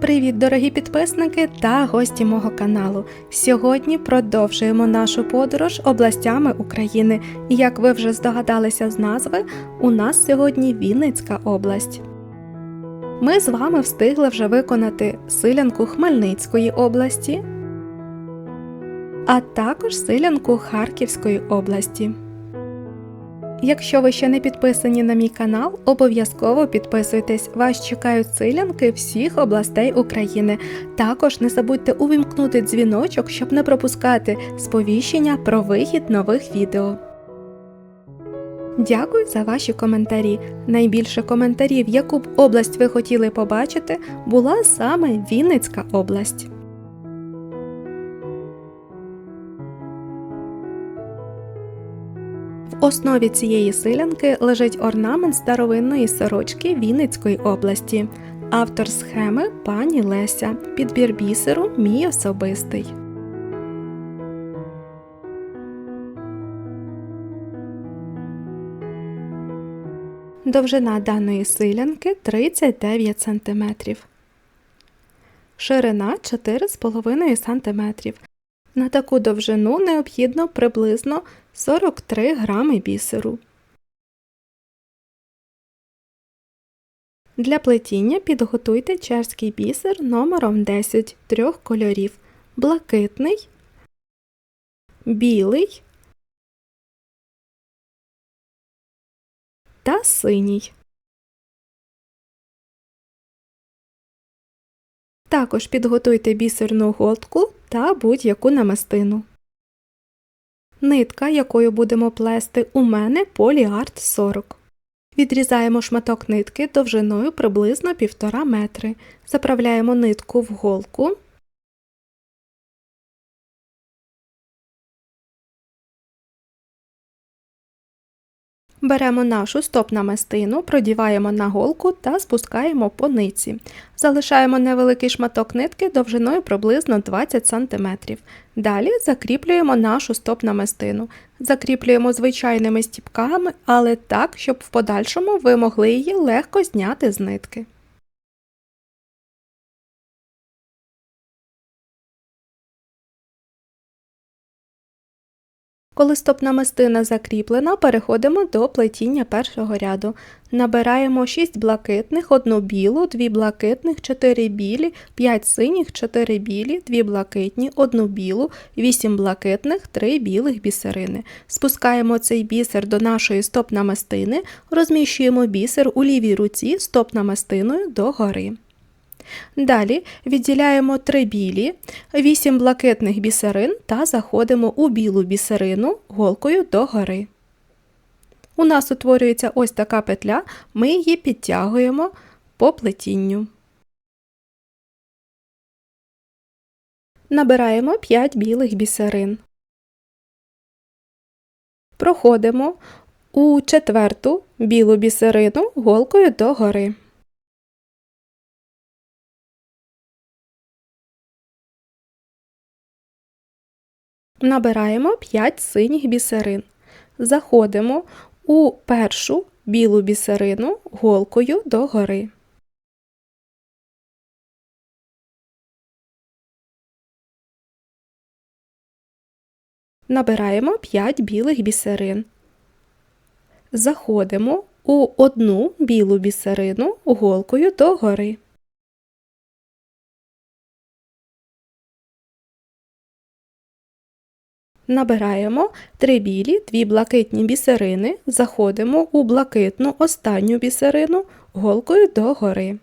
Привіт, дорогі підписники та гості мого каналу. Сьогодні продовжуємо нашу подорож областями України. І як ви вже здогадалися з назви, у нас сьогодні Вінницька область. Ми з вами встигли вже виконати силянку Хмельницької області, а також силянку Харківської області. Якщо ви ще не підписані на мій канал, обов'язково підписуйтесь. Вас чекають силянки всіх областей України. Також не забудьте увімкнути дзвіночок, щоб не пропускати сповіщення про вихід нових відео. Дякую за ваші коментарі. Найбільше коментарів, яку б область ви хотіли побачити, була саме Вінницька область. Основі цієї силянки лежить орнамент старовинної сорочки Вінницької області. Автор схеми пані Леся. Підбір бісеру мій особистий. Довжина даної силянки 39 см. Ширина 4,5 см. На таку довжину необхідно приблизно 43 грами бісеру. Для плетіння підготуйте чешський бісер номером 10 трьох кольорів блакитний, білий та синій. Також підготуйте бісерну голку та будь-яку намистину. Нитка, якою будемо плести, у мене поліарт 40. Відрізаємо шматок нитки довжиною приблизно 1,5 метри. Заправляємо нитку в голку. Беремо нашу стоп-намистину, продіваємо на голку та спускаємо по ниці. Залишаємо невеликий шматок нитки довжиною приблизно 20 см. Далі закріплюємо нашу стоп-намистину. Закріплюємо звичайними стіпками, але так, щоб в подальшому ви могли її легко зняти з нитки. Коли стоп-намистина закріплена, переходимо до плетіння першого ряду. Набираємо 6 блакитних, 1 білу, 2 блакитних, 4 білі, 5 синіх, 4 білі, 2 блакитні, 1 білу, 8 блакитних, 3 білих бісерини. Спускаємо цей бісер до нашої стоп-намистини, розміщуємо бісер у лівій руці стоп-намистиною догори. Далі відділяємо три білі, вісім блакитних бісерин та заходимо у білу бісерину голкою догори. У нас утворюється ось така петля, ми її підтягуємо по плетінню. Набираємо 5 білих бісерин. Проходимо у четверту білу бісерину голкою догори. Набираємо 5 синіх бісерин. Заходимо у першу білу бісерину голкою догори. Набираємо 5 білих бісерин. Заходимо у одну білу бісерину голкою догори. Набираємо 3 білі, 2 блакитні бісерини, заходимо у блакитну останню бісерину голкою догори.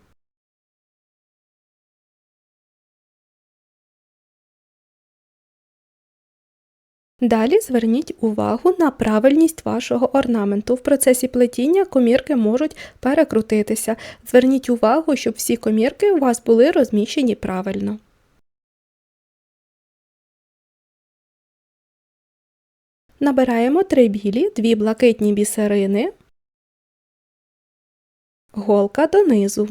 Далі зверніть увагу на правильність вашого орнаменту. В процесі плетіння комірки можуть перекрутитися. Зверніть увагу, щоб всі комірки у вас були розміщені правильно. Набираємо 3 білі, 2 блакитні бісерини, голка донизу.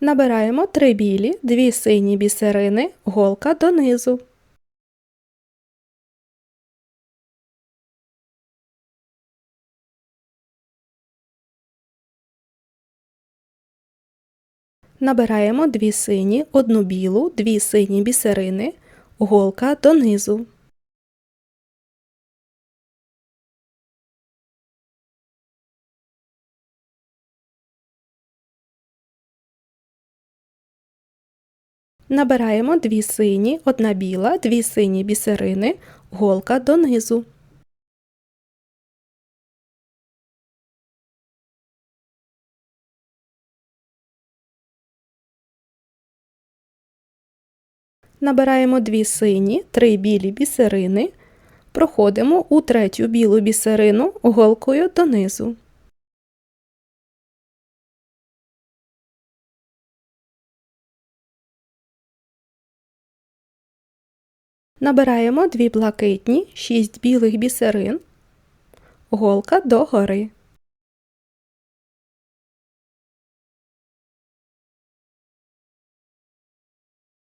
Набираємо 3 білі, 2 сині бісерини, голка донизу. Набираємо 2 сині, 1 білу, 2 сині бісерини, голка донизу. Набираємо 2 сині, 1 біла, 2 сині бісерини, голка донизу. Набираємо 2 сині, 3 білі бісерини, проходимо у третю білу бісерину голкою донизу. Набираємо 2 блакитні, 6 білих бісерин, голка догори.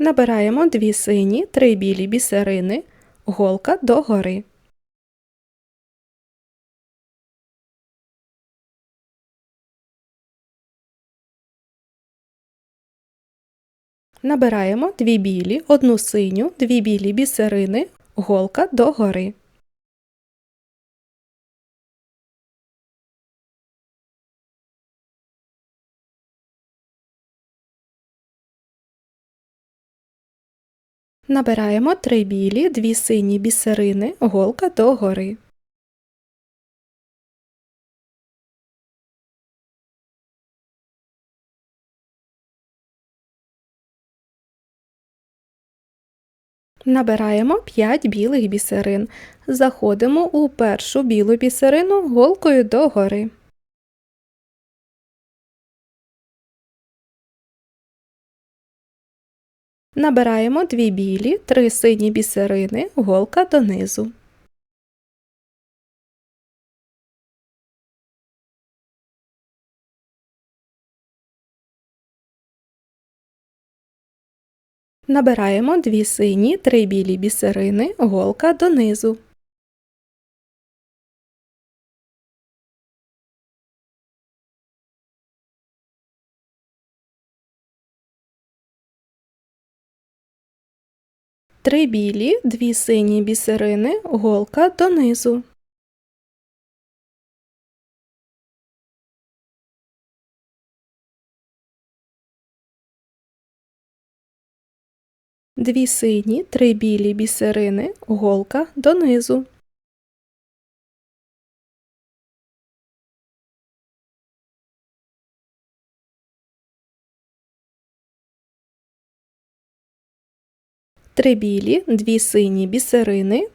Набираємо 2 сині, 3 білі бісерини, голка догори. Набираємо 2 білі, 1 синю, 2 білі бісерини, голка догори. Набираємо 3 білі, 2 сині бісерини, голка догори. Набираємо 5 білих бісерин. Заходимо у першу білу бісерину голкою догори. Набираємо 2 білі, 3 сині бісерини, голка донизу. Набираємо 2 сині, 3 білі бісерини, голка донизу. Три білі, дві сині бісерини, голка донизу. Дві сині, три білі бісерини, голка донизу. Три білі, дві сині бісерини.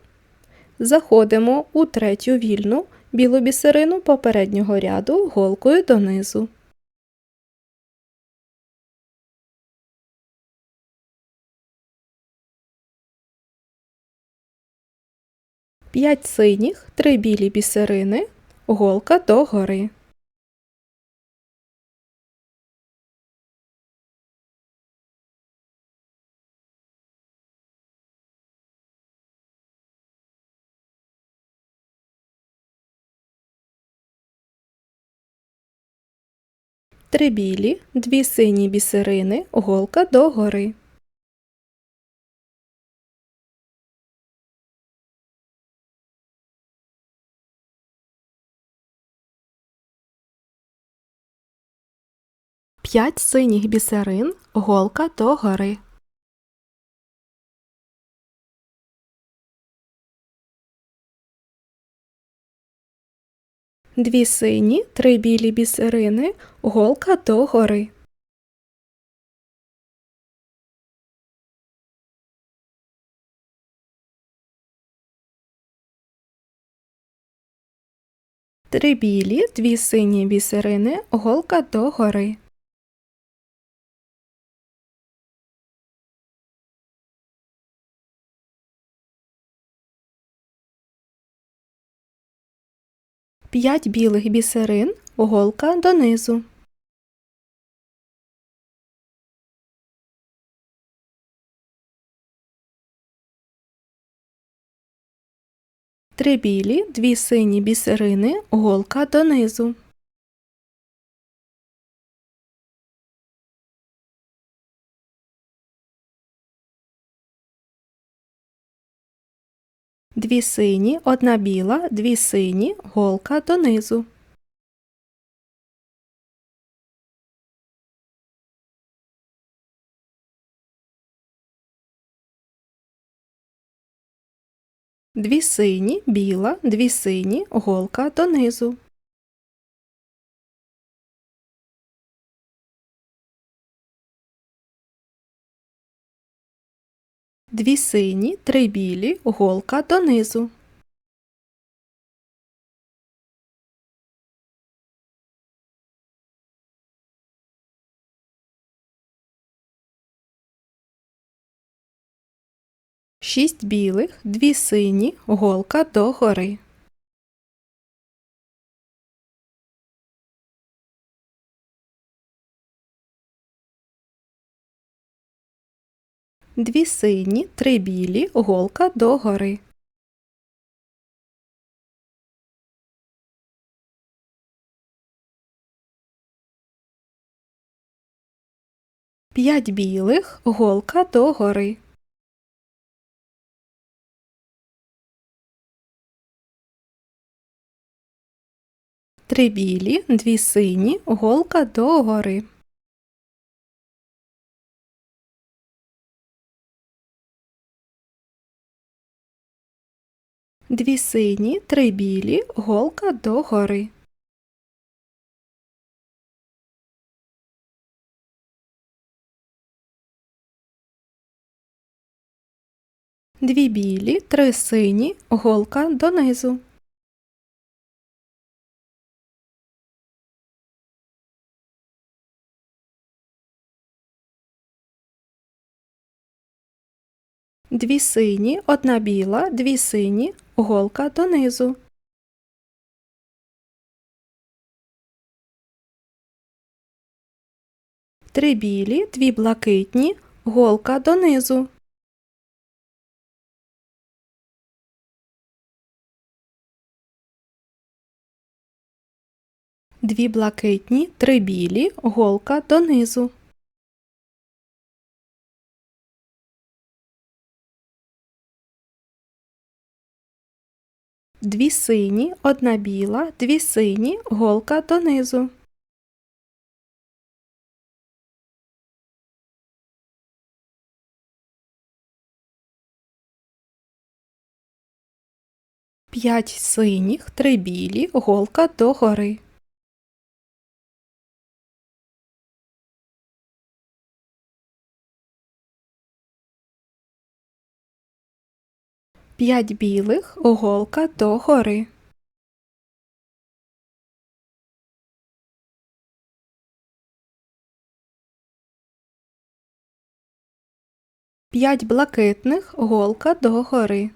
Заходимо у третю вільну білу бісерину попереднього ряду голкою донизу. П'ять синіх, три білі бісерини, голка догори. Три білі, дві сині бісерини, голка догори. П'ять синіх бісерин, голка догори. дві сині, три білі бісерини, голка до гори. Три білі, дві сині бісерини, голка до гори. 5 білих бісерин, голка донизу. Три білі, дві сині бісерини, голка донизу. Дві сині, одна біла, дві сині, голка донизу. Дві сині, біла, дві сині, голка донизу. Дві сині, три білі, голка донизу. Шість білих, дві сині, голка догори. Дві сині, три білі, голка догори. П'ять білих, голка догори. Три білі, дві сині, голка догори. Дві сині, три білі, голка догори. Дві білі, три сині, голка донизу. Дві сині, одна біла, дві сині, голка донизу. Три білі, дві блакитні, голка донизу. Дві блакитні, три білі, голка донизу. Дві сині, одна біла, дві сині, голка донизу. П'ять синіх, три білі, голка догори. П'ять білих оголка до гори. П'ять блакитних голка до гори.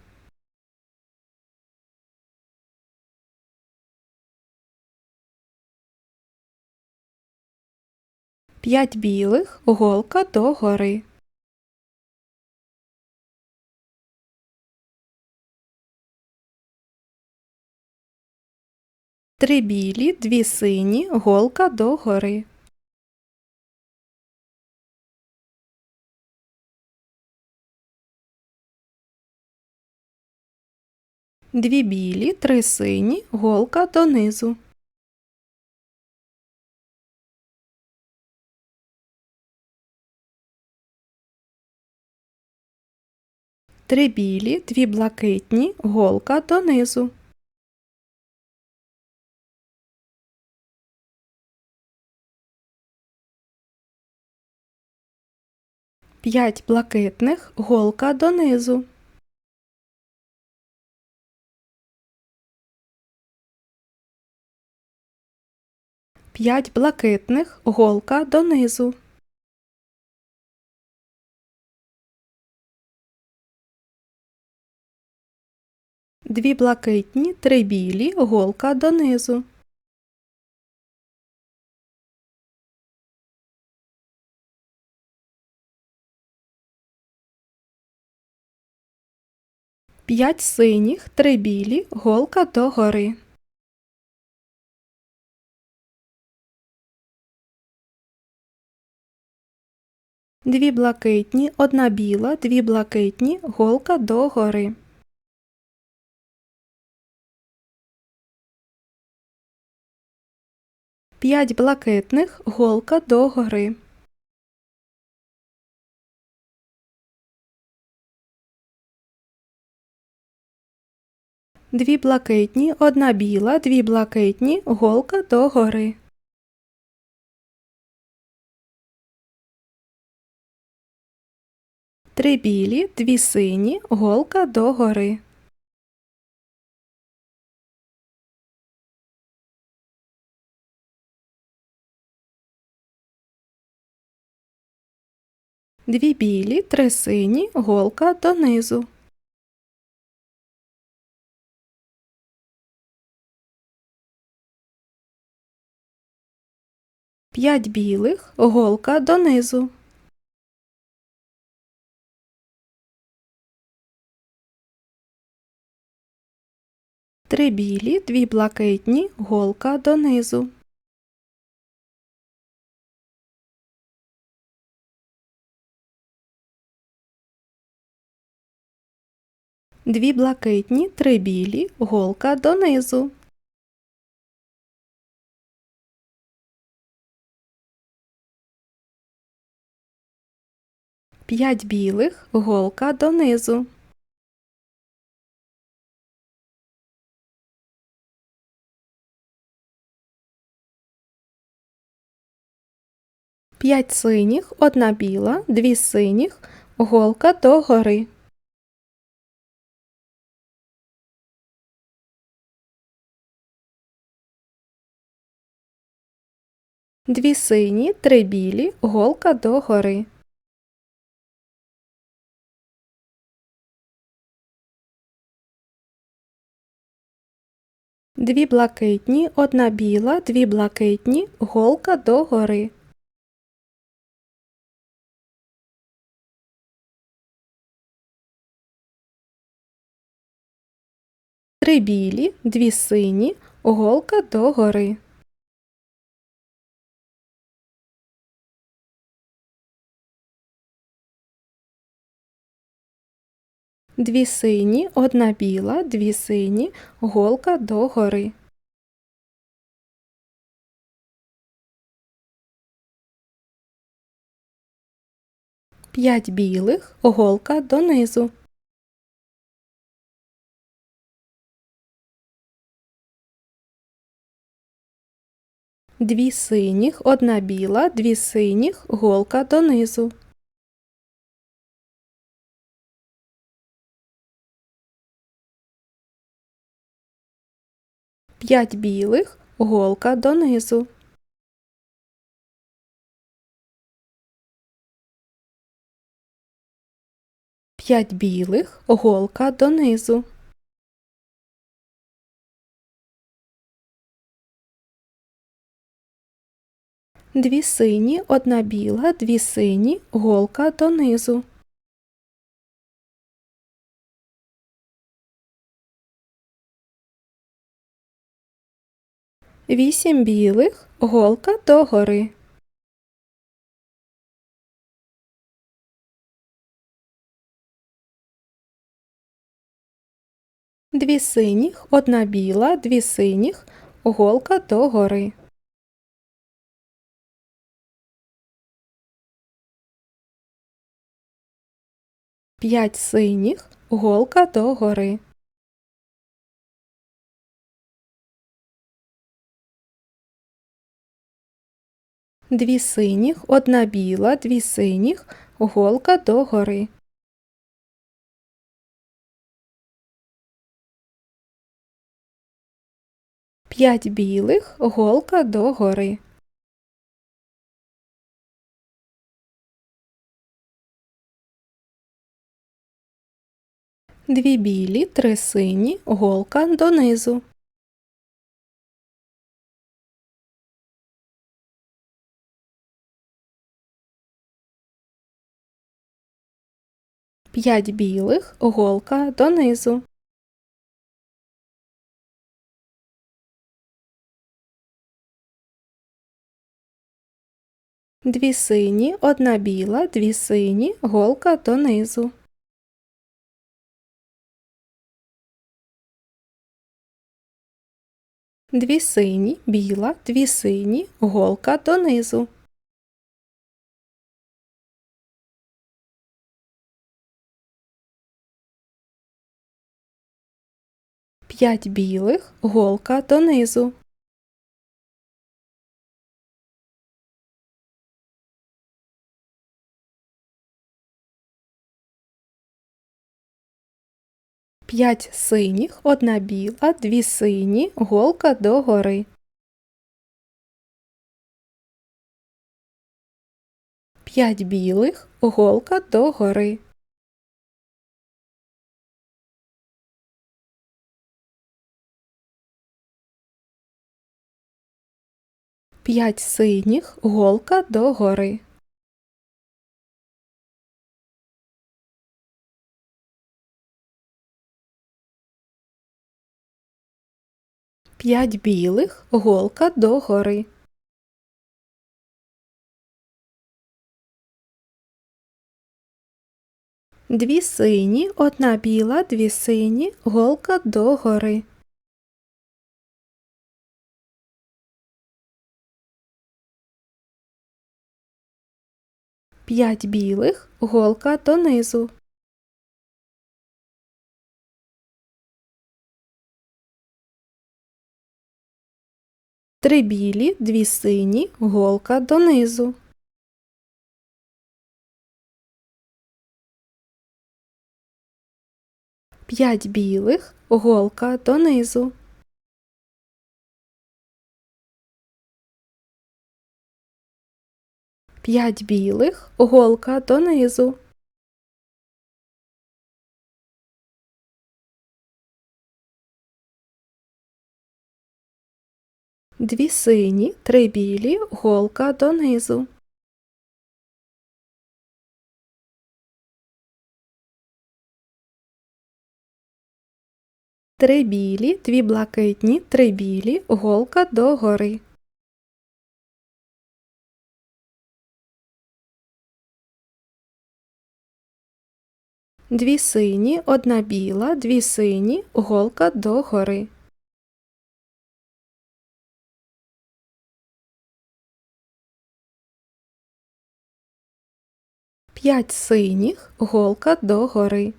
П'ять білих голка до гори. Три білі, дві сині, голка до гори. Дві білі, три сині, голка донизу. Три білі, дві блакитні, голка донизу. П'ять блакитних, голка донизу. П'ять блакитних, голка донизу. Дві блакитні, три білі, голка донизу. 5 синіх, 3 білі, голка догори. Дві блакитні, одна біла, дві блакитні, голка догори. П'ять блакитних, голка догори. Дві блакитні, одна біла, дві блакитні, голка догори. Три білі, дві сині, голка догори. Дві білі, три сині, голка донизу. П'ять білих, голка донизу. Три білі, дві блакитні, голка донизу. Дві блакитні, три білі, голка донизу. П'ять білих, голка донизу. П'ять синіх, одна біла, дві синіх, голка догори. Дві сині, три білі, голка догори. Дві блакитні, одна біла, дві блакитні, голка догори. Три білі, дві сині, голка догори. Дві сині, одна біла, дві сині, голка догори. П'ять білих, голка донизу. Дві синіх, одна біла, дві синіх, голка донизу. П'ять білих, голка донизу. П'ять білих, голка донизу. Дві сині, одна біла, дві сині, голка донизу. Вісім білих, голка догори. Дві синіх, одна біла, дві синіх, голка догори. П'ять синіх, голка догори. Дві синіх, одна біла, дві синіх, голка догори. П'ять білих, голка догори. Дві білі, три сині, голка донизу. 5 білих, голка донизу. Дві сині, одна біла, дві сині, голка донизу. Дві сині, біла, дві сині, голка донизу. П'ять білих, голка донизу. П'ять синіх, одна біла, дві сині, голка догори. П'ять білих, голка догори. П'ять синіх, голка догори. П'ять білих, голка догори. Дві сині, одна біла, дві сині, голка догори. П'ять білих, голка донизу. Три білі, дві сині, голка донизу. П'ять білих, голка донизу. П'ять білих, голка донизу. Дві сині, три білі, голка донизу. Три білі, дві блакитні, три білі, голка догори. Дві сині, одна біла, дві сині, голка догори. П'ять синіх, голка догори.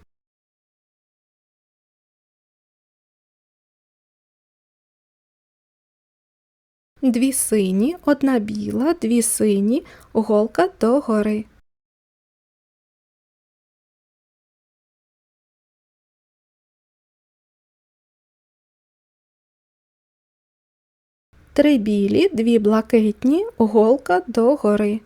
Дві сині, одна біла, дві сині, голка догори. Три білі, дві блакитні, голка догори.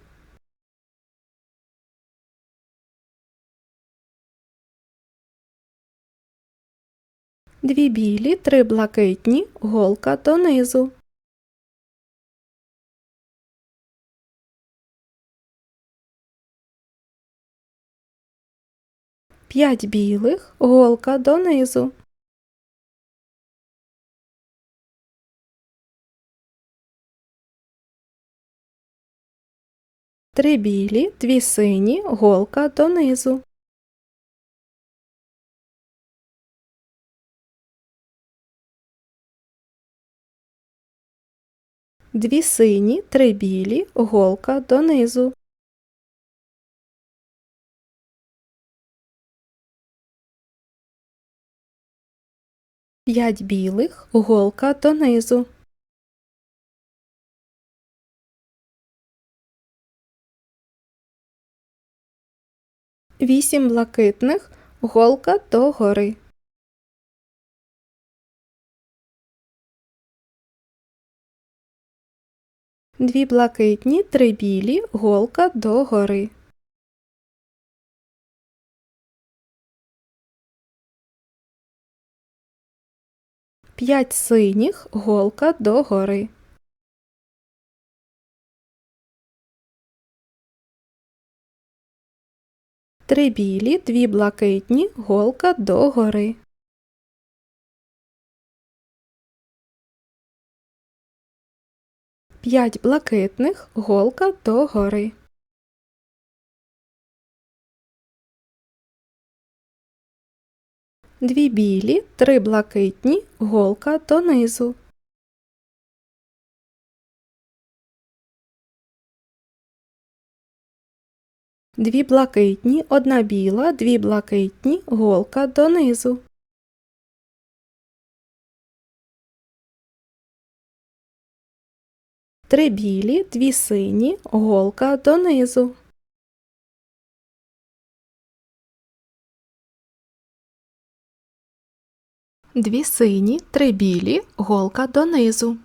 Дві білі, три блакитні, голка донизу. П'ять білих, голка донизу. Три білі, дві сині, голка донизу. Дві сині, три білі, голка донизу. П'ять білих, голка донизу. Вісім блакитних, голка догори. Дві блакитні, три білі, голка догори. П'ять синіх, голка догори. 3 білі, 2 блакитні, голка догори. П'ять блакитних, голка догори. Дві білі, три блакитні, голка донизу. Дві блакитні, одна біла, дві блакитні, голка донизу. Три білі, дві сині, голка донизу. Дві сині, три білі, голка донизу.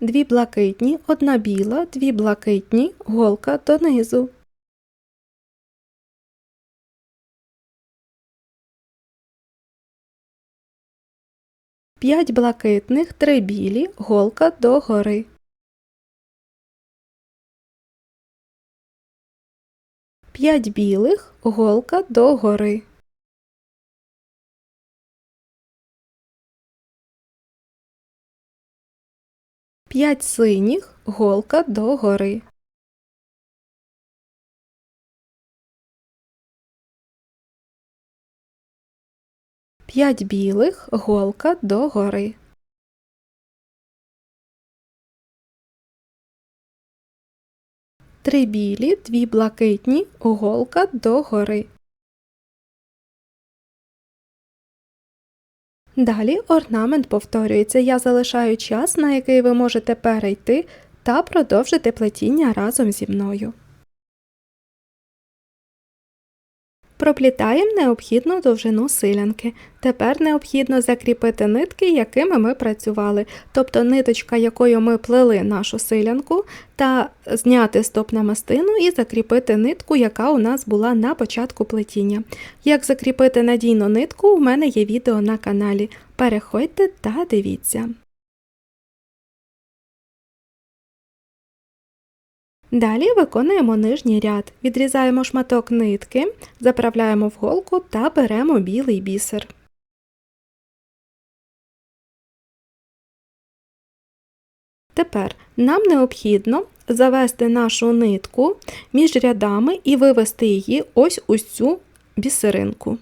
Дві блакитні, одна біла, дві блакитні, голка донизу. П'ять блакитних, три білі, голка догори. П'ять білих, голка догори. П'ять синіх, голка догори. П'ять білих, голка догори. Три білі, дві блакитні, голка догори. Далі орнамент повторюється. Я залишаю час, на який ви можете перейти та продовжити плетіння разом зі мною. Проплітаємо необхідну довжину силянки. Тепер необхідно закріпити нитки, якими ми працювали, тобто ниточка, якою ми плели нашу силянку, та зняти стоп-намистину і закріпити нитку, яка у нас була на початку плетіння. Як закріпити надійну нитку, у мене є відео на каналі. Переходьте та дивіться. Далі виконуємо нижній ряд, відрізаємо шматок нитки, заправляємо в голку та беремо білий бісер. Тепер нам необхідно завести нашу нитку між рядами і вивести її ось у цю бісеринку.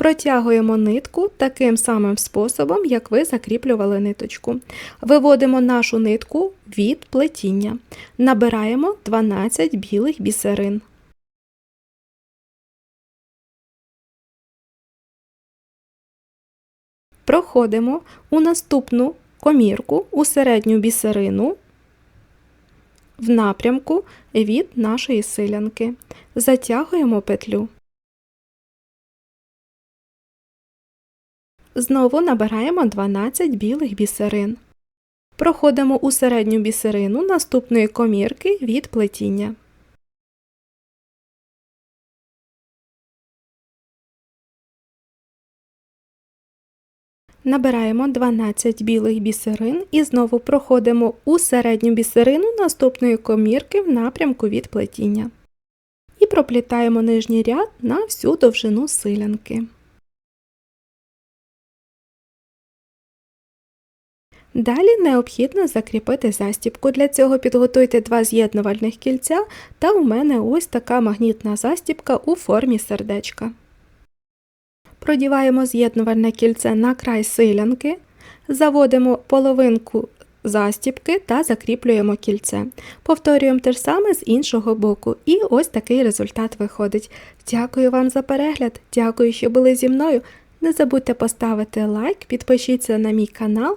Протягуємо нитку таким самим способом, як ви закріплювали ниточку. Виводимо нашу нитку від плетіння. Набираємо 12 білих бісерин. Проходимо у наступну комірку у середню бісерину в напрямку від нашої силянки. Затягуємо петлю. Знову набираємо 12 білих бісерин. Проходимо у середню бісерину наступної комірки від плетіння. Набираємо 12 білих бісерин і знову проходимо у середню бісерину наступної комірки в напрямку від плетіння. І проплітаємо нижній ряд на всю довжину силянки. Далі необхідно закріпити застібку. Для цього підготуйте два з'єднувальних кільця, та у мене ось така магнітна застібка у формі сердечка. Продіваємо з'єднувальне кільце на край силянки, заводимо половинку застібки та закріплюємо кільце. Повторюємо те ж саме з іншого боку, і ось такий результат виходить. Дякую вам за перегляд, дякую, що були зі мною. Не забудьте поставити лайк, підпишіться на мій канал.